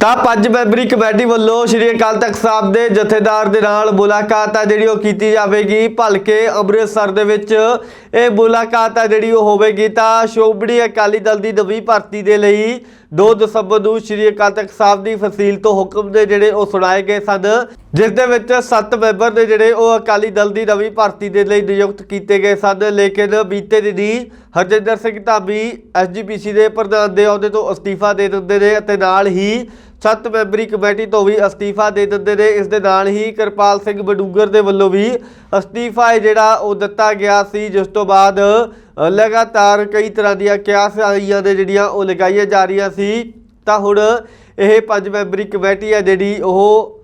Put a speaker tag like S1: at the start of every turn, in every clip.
S1: ਤਾਂ ਪੰਜ memory committee ਵੱਲੋਂ ਸ਼੍ਰੀ ਅਕਾਲ ਤਖਤ ਸਾਹਿਬ ਦੇ ਜਥੇਦਾਰ ਦੇ ਨਾਲ ਮੁਲਾਕਾਤ ਆ ਜਿਹੜੀ ਉਹ ਕੀਤੀ ਜਾਵੇਗੀ। ਭਲਕੇ ਅੰਮ੍ਰਿਤਸਰ ਦੇ ਵਿੱਚ ਇਹ ਮੁਲਾਕਾਤ ਆ ਜਿਹੜੀ ਉਹ ਹੋਵੇਗੀ ਤਾਂ ਸ਼ੋਭੜੀ ਅਕਾਲੀ ਦਲ ਦੀ ਨਵੀਂ ਭਰਤੀ ਦੇ ਲਈ 2 ਦਸੰਬਰ ਨੂੰ ਸ਼੍ਰੀ ਅਕਾਲ ਤਖਤ ਸਾਹਿਬ ਦੀ ਫਸੀਲ ਤੋਂ ਹੁਕਮ ਦੇ ਜਿਹੜੇ ਉਹ ਸੁਣਾਏ ਗਏ ਸਨ। ਜਿਸ ਦੇ ਵਿੱਚ 7 ਮੈਂਬਰ ਨੇ ਜਿਹੜੇ ਉਹ ਅਕਾਲੀ ਦਲ ਦੀ ਨਵੀਂ ਭਰਤੀ ਦੇ ਲਈ ਨਿਯੁਕਤ ਕੀਤੇ ਗਏ ਸਨ, ਲੇਕਿਨ ਬੀਤੇ ਦਿਨੀ ਹਰਜਿੰਦਰ ਸਿੰਘ ਧਾਮੀ ਐਸਜੀਪੀਸੀ ਦੇ ਪ੍ਰਧਾਨ ਦੇ ਅਹੁਦੇ ਤੋਂ ਅਸਤੀਫਾ ਦੇ ਦਿੰਦੇ ਨੇ ਅਤੇ ਨਾਲ ਹੀ ਸੱਤ ਮੈਂਬਰੀ ਕਮੇਟੀ ਤੋਂ ਵੀ ਅਸਤੀਫਾ ਦੇ ਦਿੰਦੇ ਨੇ। ਇਸ ਦੇ ਨਾਲ ਹੀ ਕਿਰਪਾਲ ਸਿੰਘ ਬਡੂਗਰ ਦੇ ਵੱਲੋਂ ਵੀ ਅਸਤੀਫਾ ਹੈ ਜਿਹੜਾ ਉਹ ਦਿੱਤਾ ਗਿਆ ਸੀ, ਜਿਸ ਤੋਂ ਬਾਅਦ ਲਗਾਤਾਰ ਕਈ ਤਰ੍ਹਾਂ ਦੀਆਂ ਕਿਆਸਾਂ ਦੇ ਜਿਹੜੀਆਂ ਉਹ ਲਗਾਈਆਂ ਜਾ ਰਹੀਆਂ ਸੀ। ਤਾਂ ਹੁਣ ਇਹ ਪੰਜ ਮੈਂਬਰੀ ਕਮੇਟੀ ਹੈ ਜਿਹੜੀ ਉਹ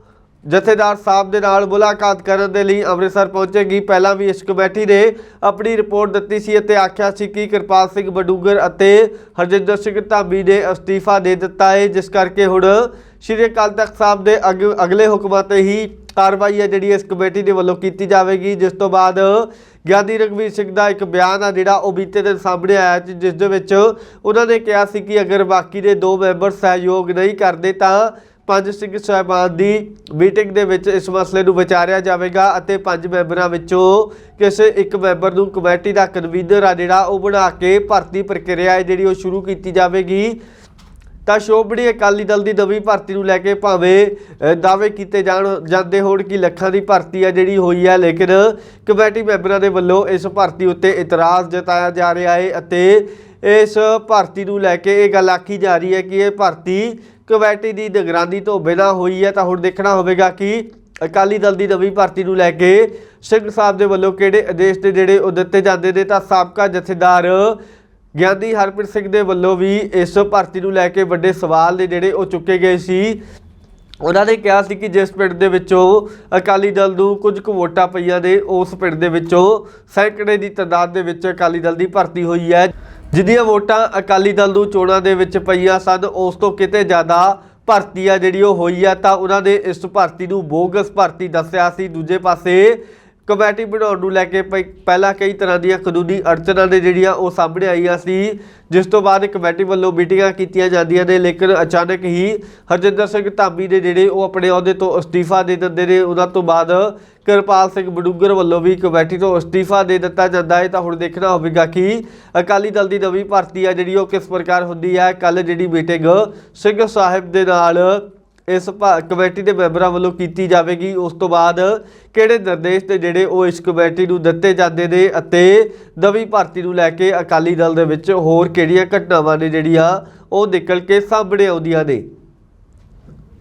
S1: ਜਥੇਦਾਰ ਸਾਹਿਬ ਦੇ ਨਾਲ ਮੁਲਾਕਾਤ ਕਰਨ ਦੇ ਲਈ ਅੰਮ੍ਰਿਤਸਰ ਪਹੁੰਚੇਗੀ। ਪਹਿਲਾਂ ਵੀ ਇਸ ਕਮੇਟੀ ਨੇ। ਆਪਣੀ ਰਿਪੋਰਟ ਦਿੱਤੀ ਸੀ ਅਤੇ ਆਖਿਆ ਸੀ ਕਿ ਕਿਰਪਾਲ ਸਿੰਘ ਬਡੂਗਰ ਅਤੇ ਹਰਜਿੰਦਰ ਸਿੰਘ ਧਾਮੀ ਨੇ ਅਸਤੀਫਾ ਦੇ ਦਿੱਤਾ ਹੈ। ਜਿਸ ਕਰਕੇ ਹੁਣ ਸ਼੍ਰੀ ਅਕਾਲ ਤਖਤ ਸਾਹਿਬ ਦੇ ਅਗ- ਅਗਲੇ ਹੁਕਮਾਂ ਤੇ ਹੀ ਕਾਰਵਾਈ ਹੈ ਜਿਹੜੀ ਇਸ ਕਮੇਟੀ ਦੇ ਵੱਲੋਂ ਕੀਤੀ ਜਾਵੇਗੀ। ਜਿਸ ਤੋਂ ਬਾਅਦ ਗਿਆਨੀ ਰਘਵੀਰ ਸਿੰਘ ਦਾ ਇੱਕ ਬਿਆਨ ਆ ਜਿਹੜਾ ਉਹ ਬੀਤੇ ਦਿਨ ਸਾਹਮਣੇ ਆਇਆ ਸੀ, ਜਿਸ ਦੇ ਵਿੱਚ ਉਹਨਾਂ ਨੇ ਕਿਹਾ ਸੀ ਕਿ ਅਗਰ ਬਾਕੀ ਦੇ ਦੋ ਮੈਂਬਰ ਸਹਿਯੋਗ ਨਹੀਂ ਕਰਦੇ ਤਾਂ ਪੰਜ ਸਿੰਘ ਸਾਹਿਬਾਨ ਦੀ ਮੀਟਿੰਗ ਦੇ ਵਿੱਚ ਇਸ ਮਸਲੇ ਨੂੰ ਵਿਚਾਰਿਆ ਜਾਵੇਗਾ ਅਤੇ ਪੰਜ ਮੈਂਬਰਾਂ ਵਿੱਚੋਂ ਕਿਸੇ ਇੱਕ ਮੈਂਬਰ ਨੂੰ ਕਮੇਟੀ ਦਾ ਕਨਵੀਨਰ ਆ ਜਿਹੜਾ ਉਹ ਬਣਾ ਕੇ ਭਰਤੀ ਪ੍ਰਕਿਰਿਆ ਹੈ ਜਿਹੜੀ ਉਹ ਸ਼ੁਰੂ ਕੀਤੀ ਜਾਵੇਗੀ। ਤਾਂ ਸ਼ੋਭੜੀ ਅਕਾਲੀ ਦਲ ਦੀ ਨਵੀਂ ਭਰਤੀ ਨੂੰ ਲੈ ਕੇ ਭਾਵੇਂ ਦਾਅਵੇ ਕੀਤੇ ਜਾਣ, ਜਾਂਦੇ ਹੋਣ ਕਿ ਲੱਖਾਂ ਦੀ ਭਰਤੀ ਆ ਜਿਹੜੀ ਹੋਈ ਹੈ ਲੇਕਿਨ ਕਮੇਟੀ ਮੈਂਬਰਾਂ ਦੇ ਵੱਲੋਂ ਇਸ ਭਰਤੀ ਉੱਤੇ ਇਤਰਾਜ਼ ਜਤਾਇਆ ਜਾ ਰਿਹਾ ਹੈ ਅਤੇ ਇਸ ਭਰਤੀ ਨੂੰ ਲੈ ਕੇ ਇਹ ਗੱਲ ਆਖੀ ਜਾ ਰਹੀ ਹੈ ਕਿ ਇਹ ਭਰਤੀ ਕਮੇਟੀ ਦੀ ਨਿਗਰਾਨੀ ਤੋਂ ਬਿਨਾਂ ਹੋਈ ਹੈ, ਤਾਂ ਹੁਣ ਦੇਖਣਾ ਹੋਵੇਗਾ ਕਿ ਅਕਾਲੀ ਦਲ ਦੀ ਨਵੀਂ ਭਰਤੀ ਨੂੰ ਲੈ ਕੇ ਸਿੰਘ ਸਾਹਿਬ ਦੇ ਵੱਲੋਂ ਕਿਹੜੇ ਆਦੇਸ਼ ਦੇ ਜਿਹੜੇ ਉਹ ਦਿੱਤੇ ਜਾਂਦੇ ਨੇ, ਤਾਂ ਸਾਬਕਾ ਜਥੇਦਾਰ ਗਿਆਨੀ ਹਰਪ੍ਰੀਤ ਸਿੰਘ ਦੇ ਵੱਲੋਂ ਵੀ ਇਸ ਭਰਤੀ ਨੂੰ ਲੈ ਕੇ ਵੱਡੇ ਸਵਾਲ ਨੇ ਜਿਹੜੇ ਉਹ ਚੁੱਕੇ ਗਏ ਸੀ। ਉਹਨਾਂ ਨੇ ਕਿਹਾ ਸੀ ਕਿ ਜਿਸ ਪਿੰਡ ਦੇ ਵਿੱਚੋਂ ਅਕਾਲੀ ਦਲ ਨੂੰ ਕੁਝ ਕੁ ਵੋਟਾਂ ਪਈਆਂ ਨੇ, ਉਸ ਪਿੰਡ ਦੇ ਵਿੱਚੋਂ ਸੈਂਕੜੇ ਦੀ ਤਾਦਾਦ ਦੇ ਵਿੱਚ ਅਕਾਲੀ ਦਲ ਦੀ ਭਰਤੀ ਹੋਈ ਹੈ। ਜਿਹਦੀਆਂ ਵੋਟਾਂ ਅਕਾਲੀ ਦਲ ਨੂੰ ਚੋਣਾਂ ਦੇ ਵਿੱਚ ਪਈਆਂ ਸਨ, ਉਸ ਤੋਂ ਕਿਤੇ ਜ਼ਿਆਦਾ ਭਰਤੀ ਆ ਜਿਹੜੀ ਉਹ ਹੋਈ ਆ, ਤਾਂ ਉਹਨਾਂ ਨੇ ਇਸ ਭਰਤੀ ਨੂੰ ਬੋਗਸ ਭਰਤੀ ਦੱਸਿਆ ਸੀ। ਦੂਜੇ ਪਾਸੇ ਕਮੇਟੀ ਬਣਾਉਣ ਨੂੰ ਲੈ ਕੇ ਪਈ- ਪਹਿਲਾਂ ਕਈ ਤਰ੍ਹਾਂ ਦੀਆਂ ਕਾਨੂੰਨੀ ਅੜਚਨਾਂ ਨੇ ਜਿਹੜੀਆਂ ਉਹ ਸਾਹਮਣੇ ਆਈਆਂ ਸੀ, ਜਿਸ ਤੋਂ ਬਾਅਦ ਕਮੇਟੀ ਵੱਲੋਂ ਮੀਟਿੰਗਾਂ ਕੀਤੀਆਂ ਜਾਂਦੀਆਂ ਨੇ, ਲੇਕਿਨ ਅਚਾਨਕ ਹੀ ਹਰਜਿੰਦਰ ਸਿੰਘ ਧਾਮੀ ਦੇ ਜਿਹੜੇ ਉਹ ਆਪਣੇ ਅਹੁਦੇ ਤੋਂ ਅਸਤੀਫਾ ਦੇ ਦਿੰਦੇ ਨੇ, ਉਹਨਾਂ ਤੋਂ ਬਾਅਦ ਕਿਰਪਾਲ ਸਿੰਘ ਬਡੂਗਰ ਵੱਲੋਂ ਵੀ ਕਮੇਟੀ ਤੋਂ ਅਸਤੀਫਾ ਦੇ ਦਿੱਤਾ ਜਾਂਦਾ ਹੈ। ਤਾਂ ਹੁਣ ਦੇਖਣਾ ਹੋਵੇਗਾ ਕਿ ਅਕਾਲੀ ਦਲ ਦੀ ਨਵੀਂ ਭਰਤੀ ਆ, ਜਿਹੜੀ ਉਹ ਕਿਸ ਪ੍ਰਕਾਰ ਹੁੰਦੀ ਹੈ? ਕੱਲ ਜਿਹੜੀ ਮੀਟਿੰਗ ਸਿੰਘ ਸਾਹਿਬ ਦੇ ਨਾਲ ਇਸ ਭਾ- ਕਮੇਟੀ ਦੇ ਮੈਂਬਰਾਂ ਵੱਲੋਂ ਕੀਤੀ ਜਾਵੇਗੀ। ਉਸ ਤੋਂ ਬਾਅਦ ਕਿਹੜੇ ਨਿਰਦੇਸ਼ ਤੇ ਜਿਹੜੇ ਉਹ ਇਸ ਕਮੇਟੀ ਨੂੰ ਦਿੱਤੇ ਜਾਂਦੇ ਨੇ ਅਤੇ ਨਵੀਂ ਭਰਤੀ ਨੂੰ ਲੈ ਕੇ ਅਕਾਲੀ ਦਲ ਦੇ ਵਿੱਚ ਹੋਰ ਕਿਹੜੀਆਂ ਘਟਨਾਵਾਂ ਨੇ ਜਿਹੜੀਆਂ ਉਹ ਨਿਕਲ ਕੇ ਸਾਹਮਣੇ ਆਉਂਦੀਆਂ ਨੇ?